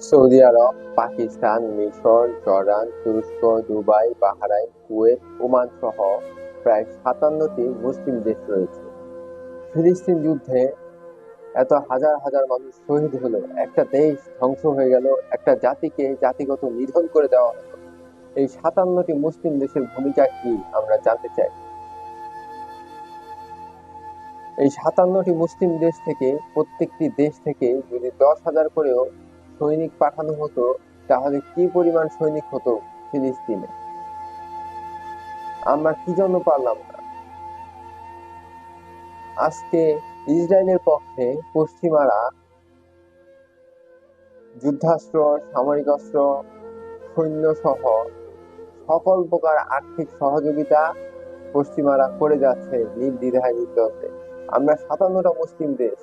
Saudi আরব, পাকিস্তান, মিশর, Jordan, তুরস্ক, Dubai, Bahrain, Kuwait, Oman সহ প্রায় সাতান্নটি মুসলিম দেশ রয়েছে। ফিলিস্তিন যুদ্ধে এত হাজার হাজার মানুষ শহীদ হলো, একটা দেশ ধ্বংস হয়ে গেল, একটা জাতিকে জাতিগত নিধন করে দেওয়া হলো। এই সাতান্নটি মুসলিম দেশের ভূমিকা কি আমরা জানতে চাই। এই সাতান্নটি মুসলিম দেশ থেকে প্রত্যেকটি দেশ থেকে যদি দশ হাজার করেও সৈনিক পাঠানো হতো, তাহলে কি পরিমাণ সৈনিক হতো ফিলিস্তিনে? আমরা কি জন্য পারলাম না? আজকে ইসরায়েলের পক্ষে পশ্চিমারা যুদ্ধাস্ত্র, সামরিক অস্ত্র সৈন্য সহ সকল প্রকার আর্থিক সহযোগিতা পশ্চিমারা করে যাচ্ছে নির্দ্বিধায় নির্দ্বন্দ্বে। আমরা সাতান্নটা মুসলিম দেশ।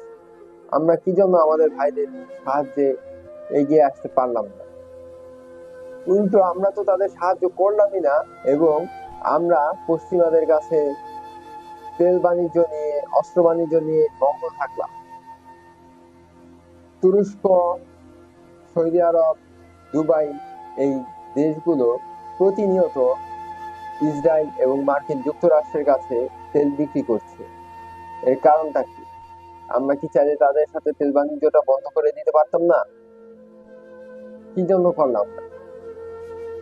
আমরা কি জন্য আমাদের ভাইদের সাহায্যে এগিয়ে আসতে পারলাম না। কিন্তু আমরা তো তাদের সাহায্য করলামই না এবং আমরা পশ্চিমাদের কাছে তেল বাণিজ্য নিয়ে, অস্ত্র বাণিজ্য নিয়ে মগ্ন থাকলাম। তুরস্ক, সৌদি আরব, দুবাই এই দেশগুলো প্রতিনিয়ত ইসরায়েল এবং মার্কিন যুক্তরাষ্ট্রের কাছে তেল বিক্রি করছে। এর কারণটা কি? আমরা কি চাইলে তাদের সাথে তেল বাণিজ্যটা বন্ধ করে দিতে পারতাম না? কি জন্য করলাম?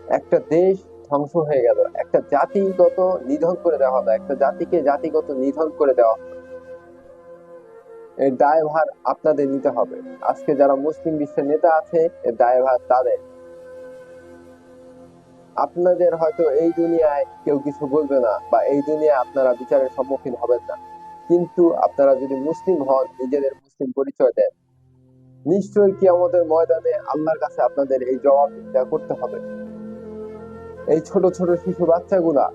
একটা দেশ ধ্বংস হয়ে গেল। একটা জাতিগত নিধন করে দেওয়া হলো। একটা জাতিকে জাতিগত নিধন করে দেওয়া হলো। এর দায়ভার আপনাদের নিতে হবে। আজকে যারা মুসলিম বিশ্বের নেতা আছে, এর দায়ভার তাদের। আপনাদের হয়তো এই দুনিয়ায় কেউ কিছু বলবে না বা এই দুনিয়ায় আপনারা বিচারের সম্মুখীন হবেন না। কিন্তু আপনারা যদি মুসলিম হন, নিজেদের মুসলিম পরিচয় দেন। নিশ্চয়ই কি আমাদের ময়দানে আল্লাহর কাছে আপনাদের এই জবাবদিহিতা করতে হবে। এই ছোট ছোট শিশু বাচ্চাগুলা,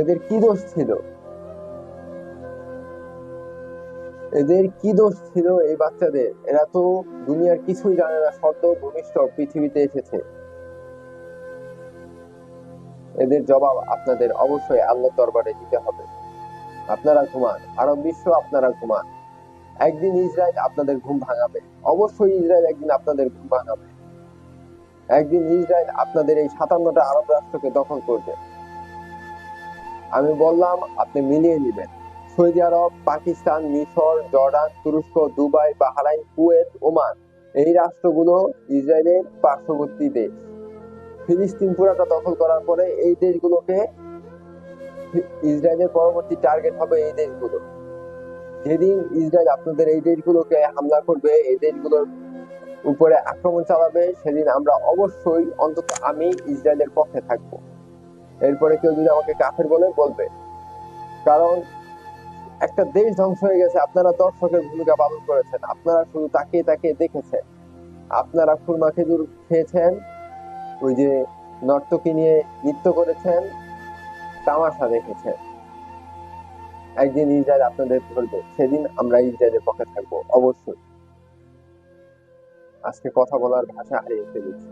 এদের কি দোষ ছিল? এদের কি দোষ ছিল এই বাচ্চাদের? এরা তো দুনিয়ার কিছুই জানে না, সদ্য ভূমিষ্ঠ পৃথিবীতে এসেছে। এদের জবাব আপনাদের অবশ্যই আল্লাহ দরবারে দিতে হবে। আপনারা ঘুমান আরব বিশ্ব আপনারা ঘুমান। একদিন ইসরায়েল আপনাদের ঘুম ভাঙাবে। অবশ্যই ইসরায়েল একদিন আপনাদের ঘুম ভাঙাবে। একদিন ইসরায়েল আপনাদের এই সাতান্নটা আরব রাষ্ট্রকে দখল করবে। আমি বললাম, আপনি মিলিয়ে নেবেন। সৌদি আরব, পাকিস্তান, মিশর, জর্ডান, তুরস্ক, দুবাই, বাহরাইন, কুয়েত, ওমান, এই রাষ্ট্রগুলো ইসরায়েলের পার্শ্ববর্তী দেশ। ফিলিস্তিন পুরাটা দখল করার পরে এই দেশগুলোকে ইসরায়েলের পরবর্তী টার্গেট হবে এই দেশগুলো। যেদিন ইসরায়েল আপনাদের এই দেশগুলোকে হামলা করবে, এই দেশগুলোর উপরে আক্রমণ চালাবে, সেদিন আমরা অবশ্যই অন্তত আমি ইসরায়েলের পক্ষে থাকব। এরপরে কেউ যদি আমাকে কাফের বলে, বলবে। কারণ একটা দেশ ধ্বংস হয়ে গেছে, আপনারা দর্শকের ভূমিকা পালন করেছেন, আপনারা শুধু তাকিয়ে তাকিয়ে দেখেছেন। আপনারা খুরমা খেজুর খেয়েছেন, ওই যে নর্তকী নিয়ে নৃত্য করেছেন, তামাশা দেখেছেন। একদিন ইসরায়েল আপনাদের ধরবে, সেদিন আমরা ইসরায়েলের পক্ষে থাকব, অবশ্যই। আজকে কথা বলার ভাষা হারিয়ে ফেলেছি।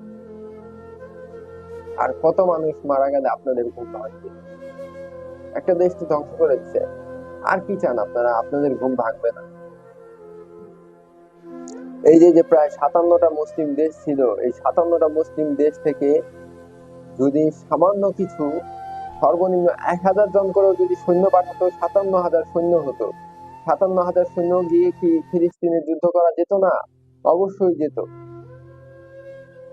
আর কত মানুষ মারা গেলে আপনাদের ঘুম ভাঙবে? একটা দেশ তো ধ্বংস করে দিচ্ছে আর কি চান আপনারা? আপনাদের ঘুম ভাঙবে না। এই যে যে প্রায় সাতান্নটা মুসলিম দেশ ছিল, এই সাতান্নটা মুসলিম দেশ থেকে যদি সামান্য কিছু সর্বনিম্ন এক হাজার জন করেও যদি সৈন্য পাঠাতো, সাতান্ন হাজার সৈন্য হতো। সাতান্ন হাজার সৈন্য গিয়ে কি ফিলিস্তিনে যুদ্ধ করা যেত না? অবশ্যই যেত।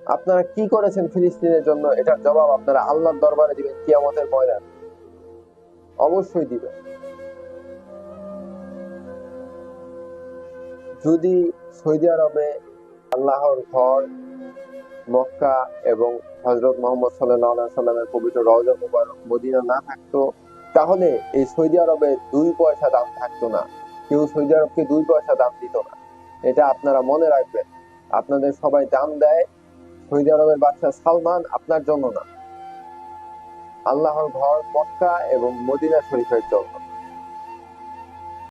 আপনারা কি করেছেন ফিলিস্তিনের জন্য? এটার জবাব আপনারা আল্লাহর দরবারে দিবেন কি আমাদের ময়দান। অবশ্যই দিবেন। যদি সৌদি আরবে আল্লাহর ঘর মক্কা এবং হজরত মোহাম্মদ সাল্লাহ সাল্লামের পবিত্র রওজা মুবারক মদিনা না থাকতো, তাহলে এই সৌদি আরবে দুই পয়সা দাম থাকতো না। কেউ সৌদি আরবকে দুই পয়সা দাম দিত না। এটা আপনারা মনে রাখবেন। আপনাদের সবাই দাম দেয়, সৌদি আরবের বাচ্চা সালমান আপনার জন্য না। আল্লাহর ঘর মক্কা এবং মদিনা শরীফের জন্য।